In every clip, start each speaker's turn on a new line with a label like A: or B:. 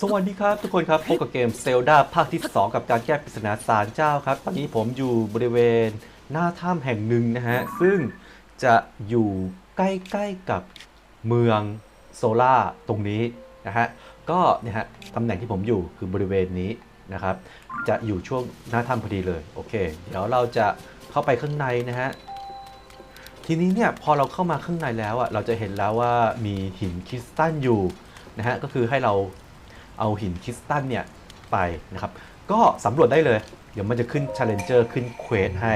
A: สวัสดีครับทุกคนครับ พบกับเกมเซลดาภาคที่ 2 กับการแก้ปริศนาสารเจ้าครับ ตอนนี้ผมอยู่บริเวณหน้าถ้ำแห่งหนึ่งนะฮะ ซึ่งจะอยู่ใกล้ๆกับเมืองโซล่าตรงนี้นะฮะ ก็เนี่ยฮะตำแหน่งที่ผมอยู่คือบริเวณนี้นะครับ จะอยู่ช่วงหน้าถ้ำพอดีเลย โอเค เดี๋ยวเราจะเข้าไปข้างในนะฮะทีนี้เนี่ยพอเราเข้ามาข้างในแล้วอะเราจะเห็นแล้วว่ามีหินคริสตัลอยู่นะฮะก็คือให้เรา เอาหินคริสตัลเนี่ยไปนะครับ ก็สำรวจได้เลย เดี๋ยวมันจะขึ้น Challenger ขึ้นเควสให้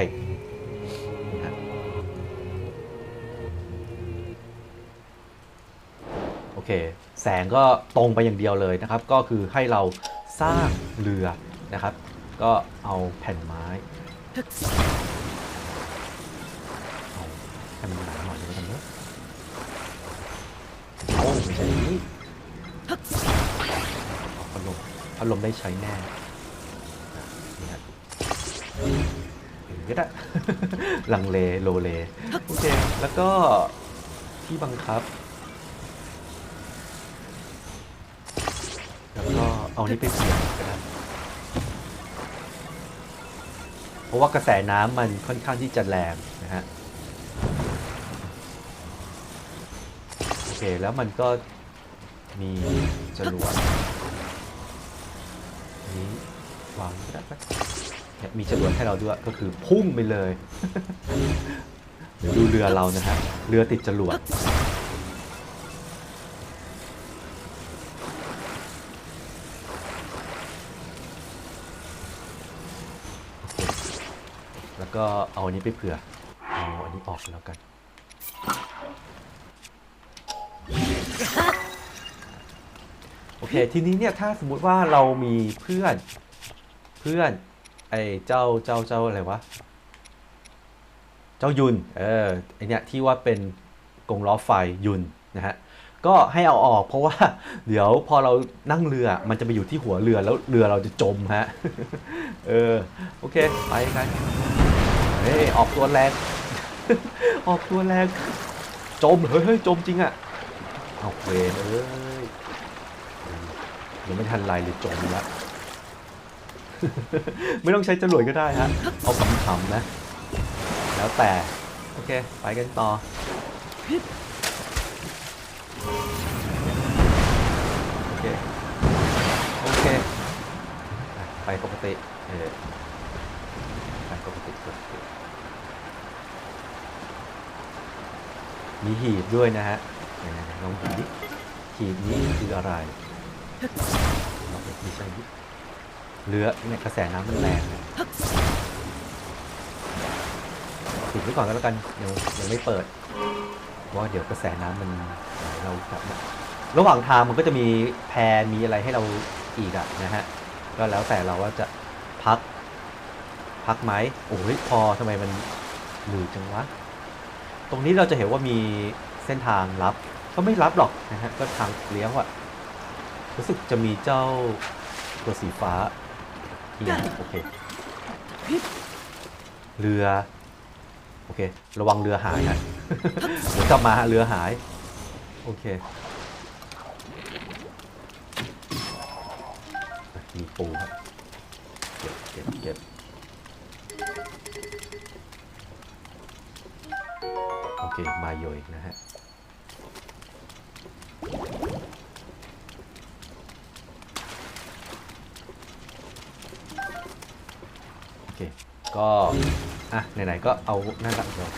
A: โอเค แสงก็ตรงไปอย่างเดียวเลยนะครับ ก็คือให้เราสร้างเรือนะครับ ก็เอาแผ่นไม้ให้มันหนาหน่อยแล้วกันเนอะเอาไลมพัดลมได้ใช้แน่นี่ฮะอย่างนี้ก็ได้ลังเลโลเลโอเคแล้วก็ที่บังคับ แล้วก็เอานี้ไปเสียบก็ได้เพราะว่ากระแสน้ำมันค่อนข้างที่จะแรงนะฮะโอเคแล้วมันก็มีจรวด วางเนี่ยมีจรวดให้เราด้วยก็คือพุ่งไปเลยเดี๋ยวดูเรือเรานะฮะเรือติดจรวดแล้วก็เอาอันนี้ไปเผื่อเอาอันนี้ออกแล้วกันโอเคทีนี้เนี่ยถ้าสมมุติว่าเรามีเพื่อน พื่อน ไอ้เจ้าเจ้าเจ้าอะไรวะ เจ้ายุน เออไอเนี่ยที่ว่าเป็นกงล้อไฟยุนนะฮะ ก็ให้เอาออกเพราะว่า เดี๋ยวพอเรานั่งเรือ มันจะไปอยู่ที่หัวเรือแล้วเรือเราจะจมฮะ เออ โอเค ไปกันเฮ้ยออกตัวแรง ออกตัวแรง จม เฮ้ยเฮ้ยจมจริงอะเอาเวนเอ้ยยังไม่ทันไรเลยจมแล้ว ไม่ต้องใช้จรวดก็ได้ฮะเอาขำๆนะ แล้วแต่ โอเค ไปกันต่อโอเค โอเค ไปปกติเออไปปกติปกติมีหีบด้วยนะฮะลองดูดิหีบนี้คืออะไรไม่ใช่ดิ เรือเนี่ยกระแสน้ำมันแรงปิดไว้ก่อนก็แล้วกันเดี๋ยวยังไม่เปิดว่าเดี๋ยวกระแสน้ำมันเราแบบระหว่างทางมันก็จะมีแพมีอะไรให้เราอีกอะนะฮะก็แล้วแต่เราว่าจะพัก พักไหมโอ้ยพอทำไมมันหลือจังวะตรงนี้เราจะเห็นว่ามีเส้นทางลับก็ไม่ลับหรอกนะฮะก็ทางเลี้ยวอะรู้สึกจะมีเจ้าตัวสีฟ้า เอียงโอเค เรือ โอเค ระวังเรือหายนะเดี๋ยวกลับมาฮะเรือหาย โอเค มีปูครับ เก็บเก็บเก็บโอเค มาโยอีกนะฮะ เค ก็อะไหนๆก็เอาหนั่นละเดี๋ยว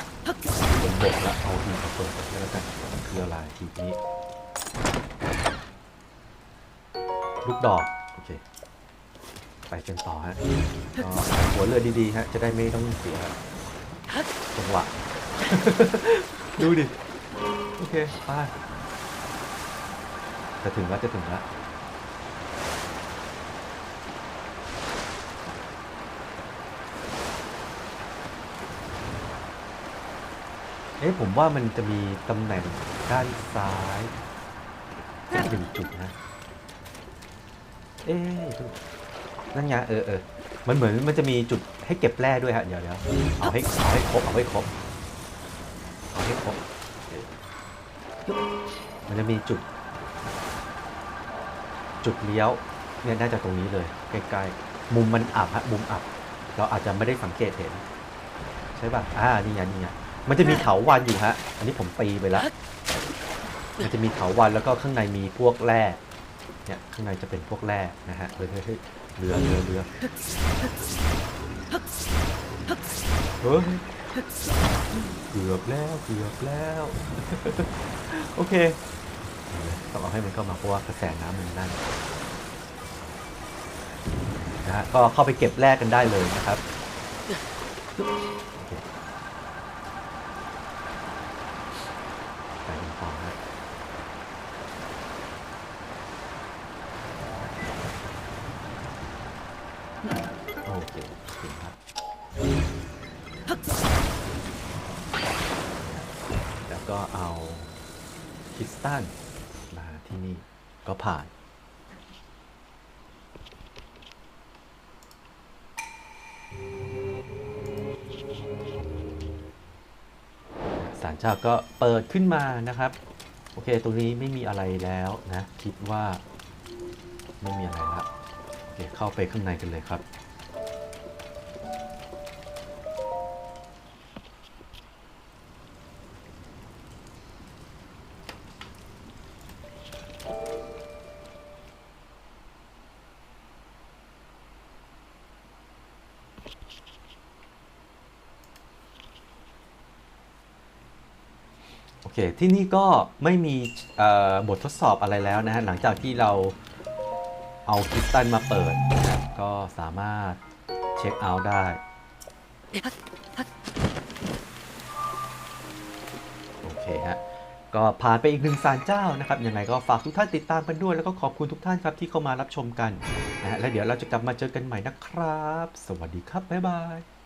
A: ผมบกแล้วเอาทีมาเปิดแล้วกันคืออะไรทีนี้ ลูกดอกโอเคไปกันต่อฮะหัวเรือดีๆฮะจะได้ไม่ต้องเสียจังหวะ ดูดิ โอเคไปจะถึงแล้วจะถึงแล้ว เอ๊ะผมว่ามันจะมีตำแหน่งด้านซ้ายเป็นหนึ่งจุดนะ เอ๊ะดูนั่นไงเออเออมันเหมือนมันจะมีจุดให้เก็บแร่ด้วยฮะเดี๋ยวเดี๋ยวเอาให้เอาให้ครบเอาให้ครบเอาให้ครบมันจะมีจุด จุดเลี้ยวเนี่ยน่าจะตรงนี้เลยใกล้ๆมุมมันอับฮะมุมอับ เราอาจจะไม่ได้สังเกตเห็น ใช่ป่ะอ่านี่ไงนี่ไง มันจะมีเถาวันอยู่ฮะ อันนี้ผมตีไปแล้ว มันจะมีเถาวันแล้วก็ข้างในมีพวกแร่ เนี่ยข้างในจะเป็นพวกแร่นะฮะเฮ้ยเฮ้ยเฮ้ยเรือเรือเรือเฮ้ยเกือบแล้วเกือบแล้ว โอเคต้องเอาให้มันเข้ามาเพราะว่ากระแสน้ำมันนั่นนะฮะก็เข้าไปเก็บแร่กันได้เลยนะครับ โอเคไปกันต่อฮะโอเคถึงครับแล้วก็เอาคริสตัลมาที่นี่ก็ผ่านารเจ้าก็เปิดขึ้นมานะครับ โอเค ตรงนี้ไม่มีอะไรแล้วนะ คิดว่าไม่มีอะไรแล้วโอเคเข้าไปข้างในกันเลยครับ โโอเค ที่นี่ก็ไม่มีบททดสอบอะไรแล้วนะฮะ หลังจากที่เราเอาคริสตัลมาเปิดนะครับ ก็สามารถเช็คเอาท์ได้ โอเคฮะ ก็ผ่านไปอีกหนึ่งสารเจ้านะครับ ยังไงก็ฝากทุกท่านติดตามกันด้วย แล้วก็ขอบคุณทุกท่านครับที่เข้ามารับชมกันนะฮะ แล้วเดี๋ยวเราจะกลับมาเจอกันใหม่นะครับ สวัสดีครับ บ๊ายบาย